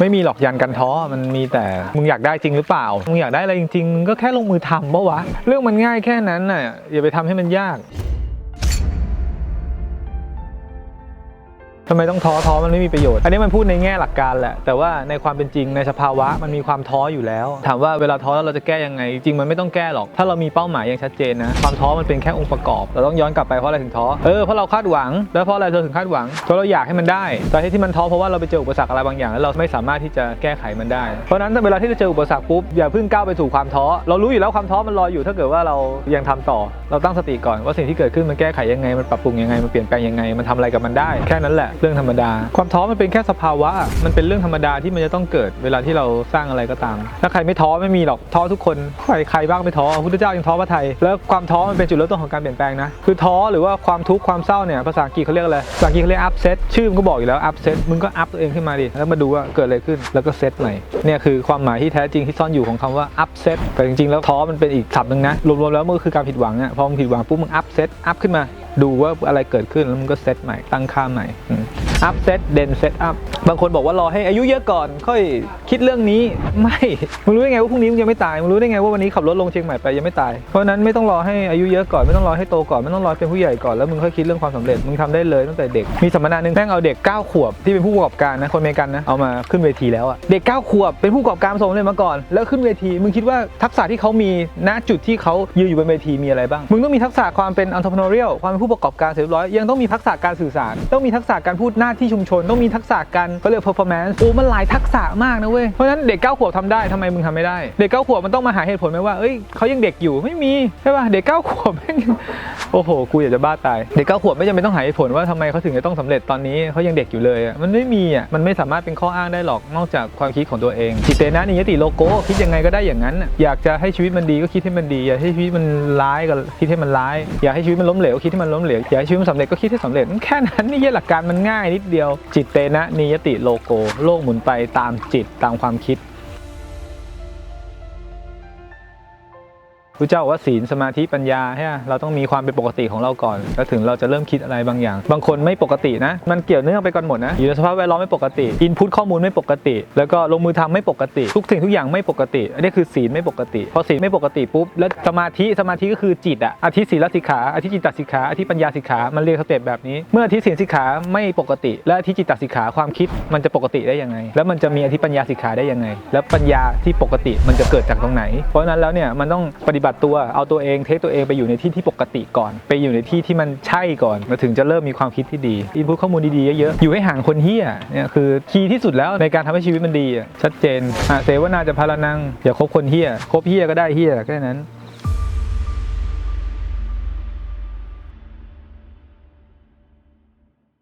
ไม่มีหรอกยันกันท้อ มันมีแต่มึงอยากได้จริงหรือเปล่า มึงอยากได้อะไรจริงๆ มึงก็แค่ลงมือทำปะวะ เรื่องมันง่ายแค่นั้นน่ะ อย่าไปทำให้มันยาก ทำไมต้องท้อท้อมันไม่มีประโยชน์ อันนี้มันพูดในแง่หลักการแหละ แต่ว่าในความเป็นจริงในสภาวะมันมีความท้ออยู่แล้ว ถามว่าเวลาท้อแล้วเราจะแก้ยังไง จริงมันไม่ต้องแก้หรอก ถ้าเรามีเป้าหมายอย่างชัดเจนนะ ความท้อมันเป็นแค่องค์ประกอบ เราต้องย้อนกลับไปเพราะอะไรถึงท้อ เออ เพราะเราคาดหวัง แล้วเพราะอะไรเราถึงคาดหวัง เพราะเราอยากให้มันได้ แต่ที่ที่มันท้อเพราะว่าเราไปเจออุปสรรคอะไรบางอย่าง แล้วเราไม่สามารถที่จะแก้ไขมันได้ เพราะนั้นเวลาที่เราเจออุปสรรคปุ๊บอย่าเพิ่งก้าวไปสู่ความท้อ เรารู้อยู่แล้วความท้อมันรออยู่ ถ้าเกิดว่าเรายังทำต่อ เราตั้งสติก่อนว่าสิ่งที่เกิดขึ้นมันแก้ไขยังไง มันปรับปรุงยังไง มันเปลี่ยนแปลงยังไง มันทำอะไรกับมันได้ แค่นั้นแหละเรื่องธรรมดา ความท้อมันเป็นแค่สภาวะ มันเป็นเรื่องธรรมดาที่มันจะต้องเกิดเวลาที่เราสร้างอะไรก็ตาม ถ้าใครไม่ท้อไม่มีหรอกท้อทุกคนใครใครบ้างไม่ท้อพระพุทธเจ้ายังท้อพระไทยแล้วความท้อมันเป็นจุดเริ่มต้นของการเปลี่ยนแปลงนะคือท้อหรือว่าความทุกข์ความเศร้าเนี่ยภาษาอังกฤษเขาเรียกอะไรภาษาอังกฤษเขาเรียก upset ชื่อมันก็บอกอยู่แล้ว upset มึงก็ up ตัวเองขึ้นมาดิแล้วมาดูว่าเกิดอะไรขึ้นแล้วก็ set ใหม่เนี่ยคือความหมายที่แท้จริงที่ซ่อนอยู่ของคำว่า upset แต่จริงๆแล้วท้อมันเป็นอีกศัพท์หนึ่งนะรวมๆแล้วมันก็คือการผิดหวังอะพอมึงผิดหวังปุ๊บมึง upset up ขึ้นมา ดูว่าอะไรเกิดขึ้นแล้วมันก็เซตใหม่ตั้งค่าใหม่ อืม up set then set up บางคนบอกว่ารอให้อายุเยอะก่อน ค่อยคิดเรื่องนี้ไม่มึงรู้ได้ไงว่าพรุ่งนี้มึงยังไม่ตายมึงรู้ได้ไงว่าวันนี้ขับรถลงเชียงใหม่ไปยังไม่ตายเพราะนั้นไม่ต้องรอให้อายุเยอะก่อนไม่ต้องรอให้โตก่อนไม่ต้องรอเป็นผู้ใหญ่ก่อนแล้วมึงค่อยคิดเรื่องความสำเร็จมึงทำได้เลยตั้งแต่เด็กมีสัมมนาหนึ่งแม่งเอาเด็ก 9 ขวบที่เป็นผู้ประกอบการนะคนเมกันนะเอามาขึ้นเวทีแล้วอะเด็ก 9 ขวบเป็นผู้ประกอบการประสบความเร็จมาก่อน แล้วขึ้นเวทีมึงคิดว่าทักษะที่เขามีณจุดที่เขายืนอยู่บนเวทีมีอะไรบ้างมึงต้องมีทักษะความเป็น entrepreneurial ความเป็นผู้ประกอบการเสร็จเรียบร้อยยังต้องมีทักษะการสื่อสาร ต้องมีทักษะการพูดหน้าที่ชุมชนต้องมีทักษะการเขาเรียก performance โอ้มันหลายทักษะมากนะเว้ยเพราะฉะนั้นเด็ก9ขวบทำได้ทำไมมึงทำไม่ได้เด็ก9ขวบมันต้องมาหาเหตุผลไหมว่าเอ้ยเขายังเด็กอยู่ไม่มีใช่ป่ะเด็ก9ขวบโอ้โหกูอยากจะบ้าตายเด็กเก้าขวบไม่จำเป็นต้องหาเหตุผลว่าทำไมเขาถึงจะต้องสำเร็จตอนนี้เขายังเด็กอยู่เลยอะมันไม่มีอะมันไม่สามารถเป็นข้ออ้างได้หรอกนอกจากความคิดของตัวเองจิตเตนะนิยติโลโก้คิดยังไงก็ได้อย่างนั้น อยากจะให้ชีวิตมันดีก็คิดให้มันดี อยากให้ชีวิตมันร้ายก็คิดให้มันร้าย อยากให้ชีวิตมันล้มเหลวคิดให้มันล้มเหลวอยากให้ชีวิตมันสำเร็จก็คิดให้สำเร็จแค่นั้นนี่หลักการมันง่ายนิดเดียว จิตเตนะนิยติโลโก โลกหมุนไปตามจิตตามความคิด พระเจ้าบอกว่าศีลสมาธิปัญญาใช่ไหมเราต้องมีความเป็นปกติของเราก่อน แล้วถึงเราจะเริ่มคิดอะไรบางอย่าง บางคนไม่ปกตินะ มันเกี่ยวเนื่องไปกันหมดนะ อยู่ในสภาพแวดล้อมไม่ปกติ อินพุตข้อมูลไม่ปกติ แล้วก็ลงมือทำไม่ปกติ ทุกสิ่งทุกอย่างไม่ปกติ อันนี้คือศีลไม่ปกติ พอศีลไม่ปกติปุ๊บ แล้วสมาธิ สมาธิก็คือจิตอะอธิศีลสิกขาอธิจิตตสิกขาอธิปัญญาสิกขา มันเรียงสเต็ปแบบนี้ เมื่ออธิศีลสิกขาไม่ปกติ และอธิจิตตสิกขาความคิดมันจะปกติได้ยังไง แล้วมันจะมีอธิปัญญาสิกขาได้ยังไง แล้วปัญญาที่ปกติมันจะเกิดจากตรงไหน เพราะนั้นแล้วเนี่ยมันต้องปฏิบัติตัวเอาตัวเองเทคตัวเองไปอยู่ในที่ที่ปกติก่อน ไปอยู่ในที่ที่มันใช่ก่อนมาถึงจะเริ่มมีความคิดที่ดีอินพุตข้อมูลดีๆเยอะๆอยู่ให้ห่างคนเฮี้ยเนี่ยคือคีย์ที่สุดแล้วในการทำให้ชีวิตมันดีชัดเจนอะเสวนาจะพารานังอย่าคบคนเฮี้ยคบเฮี้ยก็ได้เฮี้ยแค่นั้น